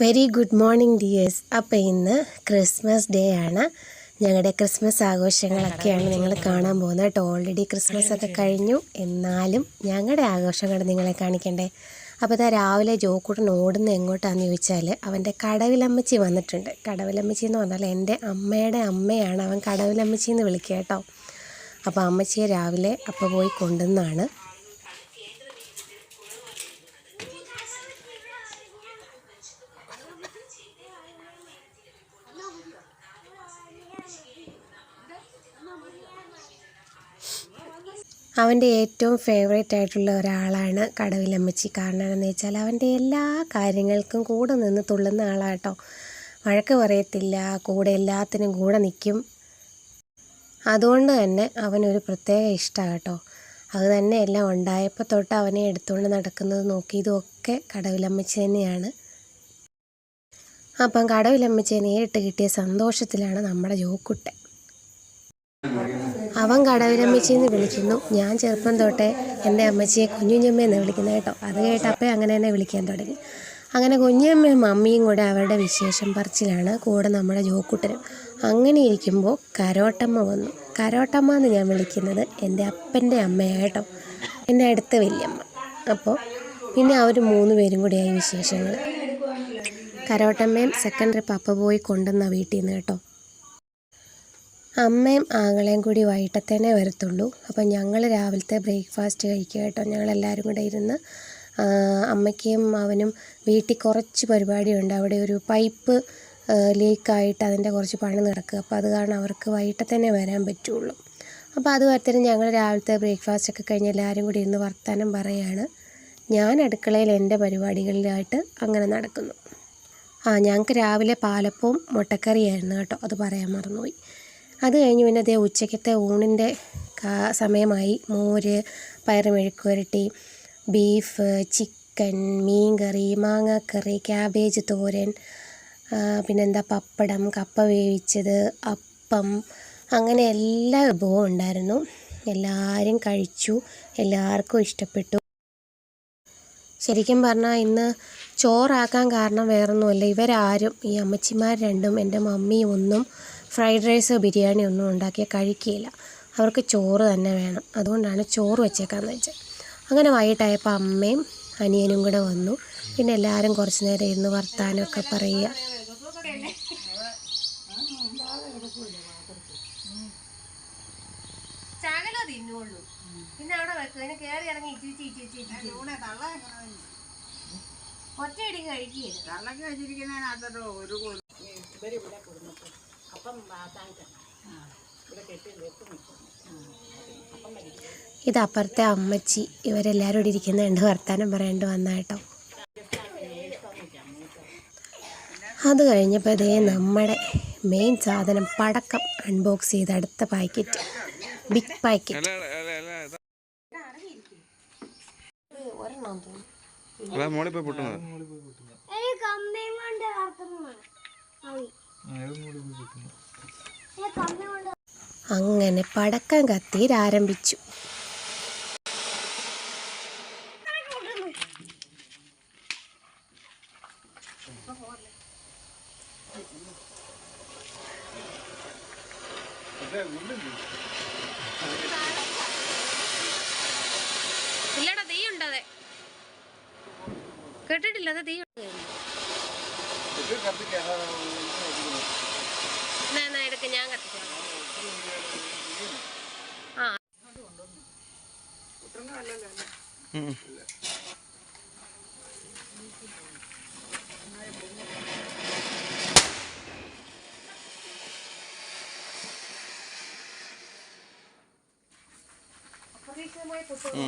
Very good morning dears. അപ്പോൾ ഇന്ന് Christmas day ആണ്. ഞങ്ങളുടെ ക്രിസ്മസ് ആഘോഷങ്ങളൊക്കെയാണ് നിങ്ങൾ കാണാൻ പോകുന്നത് കേട്ടോ. ഓൾറെഡി ക്രിസ്മസ് ഒക്കെ കഴിഞ്ഞു. എന്നാലും ഞങ്ങളുടെ ആഘോഷങ്ങൾ നിങ്ങളെ കാണിക്കണ്ടേ? അപ്പോൾ ഇതാ രാവിലെ ജോക്കൂട്ടൻ ഓടുന്ന എങ്ങോട്ടാണെന്ന് ചോദിച്ചാൽ അവന്റെ കടവിലമ്മച്ചി വന്നിട്ടുണ്ട്. കടവിലമ്മച്ചി എന്ന് പറഞ്ഞാൽ എന്റെ അമ്മയുടെ അമ്മയാണ് അവൻ കടവിലമ്മച്ചി എന്ന് വിളിക്കുക കേട്ടോ. അപ്പോൾ അമ്മച്ചിയെ രാവിലെ അപ്പോൾ പോയി കൊണ്ടുവന്നാണ്. അവന്റെ ഏറ്റവും ഫേവറേറ്റ് ആയിട്ടുള്ള ഒരാളാണ് കടവിലമ്മച്ചി കാരണം എന്ന് വെച്ചാൽ അവന്റെ എല്ലാ കാര്യങ്ങൾക്കും കൂടെ നിന്ന് തുള്ളുന്ന ആളാട്ടോ. വഴക്ക് പറയത്തില്ല കൂടെ എല്ലാത്തിനും കൂടെ നിൽക്കും. അതുകൊണ്ട് തന്നെ അവനൊരു പ്രത്യേക ഇഷ്ടമാണ് കേട്ടോ അത് തന്നെ എല്ലാം ഉണ്ടായപ്പോൾ തൊട്ട് അവനെ എടുത്തുകൊണ്ട് നടക്കുന്നത് നോക്കിയതുമൊക്കെ കടവിലമ്മച്ചി തന്നെയാണ്. അപ്പം കടവിലമ്മച്ചയെ നേരിട്ട് കിട്ടിയ സന്തോഷത്തിലാണ് നമ്മുടെ ജോക്കുട്ടൻ. അവൻ കടവിലമ്മച്ചിന്ന് വിളിക്കുന്നു. ഞാൻ ചെറുപ്പം തൊട്ടേ എന്റെ അമ്മച്ചിയെ കുഞ്ഞുഞ്ഞമ്മയെന്ന് വിളിക്കുന്നത് കേട്ടോ. അത് കേട്ടപ്പോൾ അങ്ങനെ തന്നെ വിളിക്കാൻ തുടങ്ങി. അങ്ങനെ കുഞ്ഞമ്മയും മമ്മിയും കൂടെ അവരുടെ വിശേഷം പറച്ചിലാണ് കൂടെ നമ്മുടെ ജോക്കുട്ടനും. അങ്ങനെ ഇരിക്കുമ്പോൾ കരോട്ടമ്മ വന്നു. കരോട്ടമ്മ എന്ന് ഞാൻ വിളിക്കുന്നത് എന്റെ അപ്പന്റെ അമ്മയായിട്ടോ എന്റെ അടുത്ത വലിയമ്മ. അപ്പോൾ പിന്നെ അവർ മൂന്ന് പേരും കൂടിയായി വിശേഷങ്ങൾ. കരോട്ടമ്മയും സെക്കൻഡറി അപ്പ പോയി കൊണ്ടുവന്ന വീട്ടിൽ നിന്ന് കേട്ടോ. അമ്മയും ആങ്ങളെയും കൂടി വൈകിട്ടത്തേനെ വരത്തുള്ളൂ. അപ്പം ഞങ്ങൾ രാവിലത്തെ ബ്രേക്ക്ഫാസ്റ്റ് കഴിക്കുക കേട്ടോ. ഞങ്ങളെല്ലാവരും കൂടെ ഇരുന്ന് അമ്മയ്ക്കും അവനും വീട്ടിൽ കുറച്ച് പരിപാടിയുണ്ട്. അവിടെ ഒരു പൈപ്പ് ലീക്കായിട്ട് അതിന്റെ കുറച്ച് പണി നടക്കുക. അപ്പോൾ അത് കാരണം അവർക്ക് വൈകിട്ടത്തേനെ വരാൻ പറ്റുള്ളൂ. അപ്പോൾ അത് വരത്തിന് ഞങ്ങൾ രാവിലത്തെ ബ്രേക്ക്ഫാസ്റ്റ് ഒക്കെ കഴിഞ്ഞ് എല്ലാവരും കൂടി ഇരുന്ന് വർത്തമാനം പറയുകയാണ് ഞാൻ അടുക്കളയിൽ എന്റെ പരിപാടികളിലായിട്ട് അങ്ങനെ നടക്കുന്നു. ആ ഞങ്ങൾക്ക് രാവിലെ പാലപ്പവും മുട്ടക്കറിയായിരുന്നു കേട്ടോ. അത് പറയാൻ മറന്നുപോയി. അത് കഴിഞ്ഞ് പിന്നെ അതേ ഉച്ചയ്ക്കത്തെ ഊണിന്റെ സമയമായി. മോര് പയറുമെഴുക്കുരട്ടി ബീഫ് ചിക്കൻ മീൻകറി മാങ്ങാക്കറി ക്യാബേജ് തോരൻ പിന്നെന്താ പപ്പടം കപ്പ വേവിച്ചത് അപ്പം അങ്ങനെ എല്ലാ വിഭവവും ഉണ്ടായിരുന്നു. എല്ലാവരും കഴിച്ചു. എല്ലാവർക്കും ഇഷ്ടപ്പെട്ടു. ശരിക്കും പറഞ്ഞാൽ ഇന്ന് ചോറാക്കാൻ കാരണം വേറൊന്നുമല്ല. ഇവരാരും ഈ അമ്മച്ചിമാർ രണ്ടും എന്റെ മമ്മി ഒന്നും ഫ്രൈഡ് റൈസ് ബിരിയാണി ഒന്നും ഉണ്ടാക്കിയാൽ കഴിക്കുകയില്ല അവർക്ക് ചോറ് തന്നെ വേണം. അതുകൊണ്ടാണ് ചോറ് വെച്ചേക്കാന്ന് വെച്ചത്. അങ്ങനെ വൈകിട്ടായപ്പോൾ അമ്മയും അനിയനും കൂടെ വന്നു. പിന്നെ എല്ലാവരും കുറച്ച് നേരം ഇരുന്ന് വർത്താനമൊക്കെ പറയുക. ശകല തിന്നുള്ളൂ. പിന്നെ അവിടെ വെക്കും. അതിന് കയറി ഇറങ്ങി ഇച്ചിരി ഇച്ചിരി ഇച്ചിരി ഒറ്റയടി കഴിക്കുകയില്ല തള്ളക്ക് വെച്ചിരിക്കുന്നതിനകത്തോട്ട് ഒരു കൊ- ഇത് അപ്പുറത്തെ അമ്മച്ചി ഇവരെല്ലാവരും ഇവിടെ ഇരിക്കുന്ന രണ്ട് വർത്താനം പറയാണ്ട് വന്ന കേട്ടോ. അത് കഴിഞ്ഞപ്പോൾ ഇതേ നമ്മുടെ മെയിൻ സാധനം പടക്കം അൺബോക്സ് ചെയ്ത് അടുത്ത പാക്കറ്റ് ബിഗ് പാക്കറ്റ് ഒരെണ്ണം തോന്നുന്നു. അതാ മോളിൽ പോയി പൊട്ടുന്നത്. അങ്ങനെ പടക്കം കത്തിയിൽ ആരംഭിച്ചു. ഇല്ലടാ തീ ഉണ്ടതെ കേട്ടിട്ടില്ല അത് തീ എടുക്ക ഞാൻ കത്തിക്കാം. ആ. അപ്രതീക്ഷിതമായി പൊട്ടുന്നു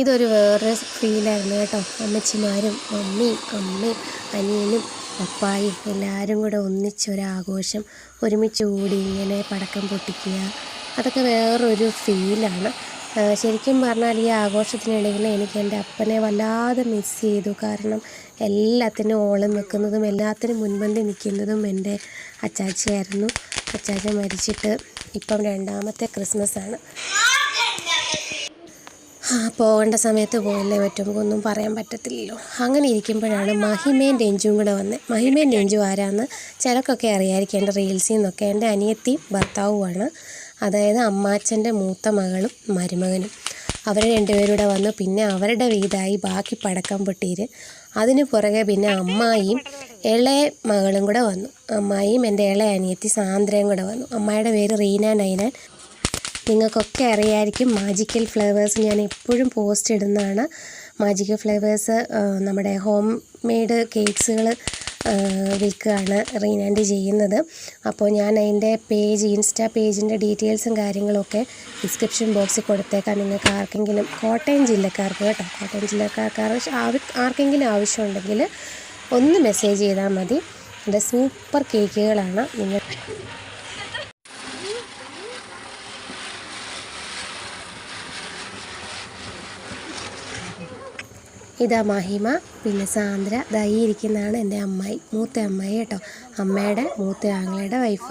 ഇതൊരു വേറെ ഫീലായിരുന്നു കേട്ടോ. അമ്മച്ചിമാരും മമ്മിയും അമ്മയും അനിയനും പപ്പായും എല്ലാവരും കൂടെ ഒന്നിച്ചൊരാഘോഷം ഒരുമിച്ച് കൂടി ഇങ്ങനെ പടക്കം പൊട്ടിക്കുക അതൊക്കെ വേറൊരു ഫീലാണ് ശരിക്കും പറഞ്ഞാൽ ഈ ആഘോഷത്തിനിടയിൽ എനിക്ക് എന്റെ അപ്പനെ വല്ലാതെ മിസ് ചെയ്തു. കാരണം എല്ലാത്തിനും ഓളം നിൽക്കുന്നതും എല്ലാത്തിനും മുൻപന്തി നിൽക്കുന്നതും എന്റെ അച്ചാച്ചയായിരുന്നു. അച്ചാച്ച മരിച്ചിട്ട് ഇപ്പം രണ്ടാമത്തെ ക്രിസ്മസ് ആ, പോകേണ്ട സമയത്ത് പോയല്ലേ പറ്റും? നമുക്കൊന്നും പറയാൻ പറ്റത്തില്ലല്ലോ. അങ്ങനെ ഇരിക്കുമ്പോഴാണ് മഹിമയും രഞ്ജുവും കൂടെ വന്നത് മഹിമയും രഞ്ജു ആരാന്ന് ചിലക്കൊക്കെ അറിയാമായിരിക്കും എന്റെ റീൽസിൽ നിന്നൊക്കെ എന്റെ അനിയത്തിയും ഭർത്താവുമാണ്. അതായത് അമ്മാച്ചന്റെ മൂത്ത മകളും മരുമകനും. അവർ രണ്ടുപേരൂടെ വന്നു പിന്നെ അവരുടെ വീടായി ബാക്കി പടക്കം പൊട്ടീര് അതിന് പുറകെ പിന്നെ അമ്മായിയും ഇളയ മകളും കൂടെ വന്നു. അമ്മായിയും എന്റെ ഇളയ അനിയത്തി സാന്ദ്രയും കൂടെ വന്നു. അമ്മായിയുടെ പേര് റീന നൈനാൻ. നിങ്ങൾക്കൊക്കെ അറിയായിരിക്കും മാജിക്കൽ ഫ്ലേവേഴ്സ് ഞാൻ എപ്പോഴും പോസ്റ്റ് ഇടുന്നതാണ്. മാജിക്കൽ ഫ്ലേവേഴ്സ് നമ്മുടെ ഹോം മെയ്ഡ് കേക്ക്സുകൾ വിൽക്കുകയാണ് റീനാൻഡ് ചെയ്യുന്നത്. അപ്പോൾ ഞാൻ അതിന്റെ പേജ് ഇൻസ്റ്റാ പേജിന്റെ ഡീറ്റെയിൽസും കാര്യങ്ങളൊക്കെ ഡിസ്ക്രിപ്ഷൻ ബോക്സിൽ കൊടുത്തേക്കാം. നിങ്ങൾക്ക് ആർക്കെങ്കിലും കോട്ടയം ജില്ലക്കാർക്ക് കേട്ടോ കോട്ടയം ജില്ലക്കാർക്ക് ആർക്കെങ്കിലും ആവശ്യമുണ്ടെങ്കിൽ ഒന്ന് മെസ്സേജ് ചെയ്താൽ മതി. എന്റെ സൂപ്പർ കേക്കുകളാണ് നിങ്ങൾ ഇതാ മഹിമ പിന്നെ സാന്ദ്ര. ദാ ഇരിക്കുന്നതാണ് എന്റെ അമ്മായി മൂത്ത അമ്മായി കേട്ടോ. അമ്മയുടെ മൂത്ത ആങ്ങളയുടെ വൈഫ്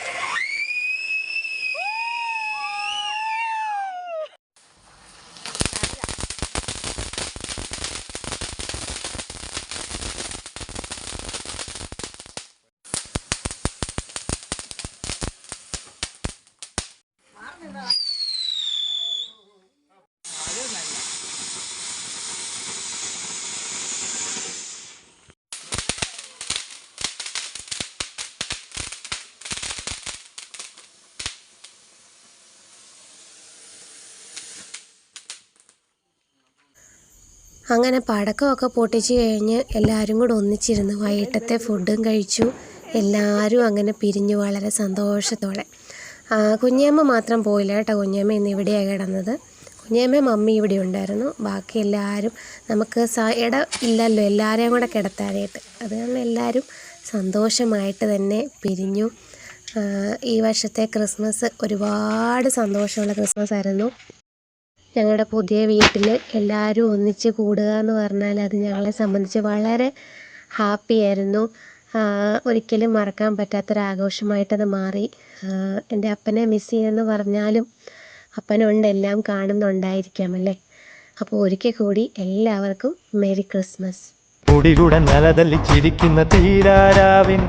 അങ്ങനെ പടക്കമൊക്കെ പൊട്ടിച്ച് കഴിഞ്ഞ് എല്ലാവരും കൂടെ ഒന്നിച്ചിരുന്ന് വൈകിട്ടത്തെ ഫുഡും കഴിച്ചു. എല്ലാവരും അങ്ങനെ പിരിഞ്ഞു വളരെ സന്തോഷത്തോടെ. കുഞ്ഞമ്മ മാത്രം പോയില്ല കേട്ടോ. കുഞ്ഞമ്മ ഇന്ന് ഇവിടെയാണ് കിടന്നത്. കുഞ്ഞമ്മ മമ്മി ഇവിടെ ഉണ്ടായിരുന്നു. ബാക്കി എല്ലാവരും നമുക്ക് സ ഇട ഇല്ലല്ലോ. എല്ലാവരെയും കൂടെ കിടത്താനായിട്ട്. അത് കാരണം എല്ലാവരും സന്തോഷമായിട്ട് തന്നെ പിരിഞ്ഞു. ഈ വർഷത്തെ ക്രിസ്മസ് ഒരുപാട് സന്തോഷമുള്ള ക്രിസ്മസ് ആയിരുന്നു. ഞങ്ങളുടെ പുതിയ വീട്ടിൽ എല്ലാവരും ഒന്നിച്ച് കൂടുക എന്ന് പറഞ്ഞാൽ അത് ഞങ്ങളെ സംബന്ധിച്ച് വളരെ ഹാപ്പി ആയിരുന്നു. ഒരിക്കലും മറക്കാൻ പറ്റാത്ത ഒരു ആഘോഷമായിട്ട് അത് മാറി എന്റെ അപ്പനെ മിസ് ചെയ്യുമെന്ന് പറഞ്ഞാലും അപ്പനുണ്ട് എല്ലാം കാണുന്നുണ്ടായിരിക്കാം അല്ലേ? അപ്പോൾ ഒരിക്കൽ കൂടി എല്ലാവർക്കും മെരി ക്രിസ്മസ് മുടികുട നലതല്ലി തീരാരാവിൻ